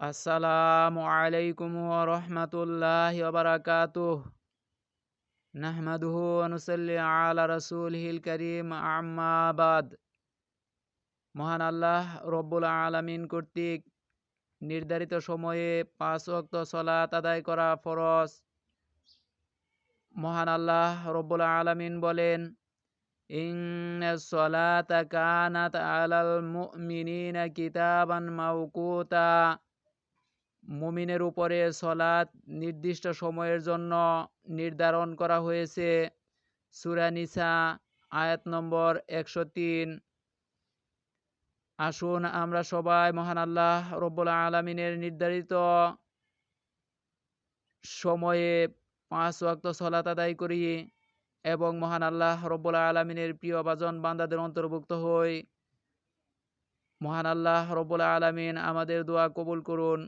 আসসালামু আলাইকুম রহমতুল্লাহ বারাকাতুহ। নাহমাদুহু অনুসল্লি আলা রসুলহিল করিম আম্মাবাদ মহান আল্লাহ রব্বুল আলমিন কর্তৃক নির্ধারিত সময়ে পাঁচ ওয়াক্ত সলাত আদায় করা ফরজ। মহান আল্লাহ রব্বুল আলমিন বলেন, ইন্না সলাতা কানাত আলাল মুমিনিনা কিতাবান মাউকুতা মুমিনের উপরে সলাৎ নির্দিষ্ট সময়ের জন্য নির্ধারণ করা হয়েছে। সুরানিসা আয়াত নম্বর একশো তিন। আসুন আমরা সবাই মহান আল্লাহ রব্বুল আলমিনের নির্ধারিত সময়ে পাঁচ ওয়াক্ত সলাত আদায় করি এবং মহান আল্লাহ রব্বুল আলমিনের প্রিয় বাজন বান্দাদের অন্তর্ভুক্ত হই। মহান আল্লাহ রব্বুল আলমিন আমাদের দোয়া কবুল করুন।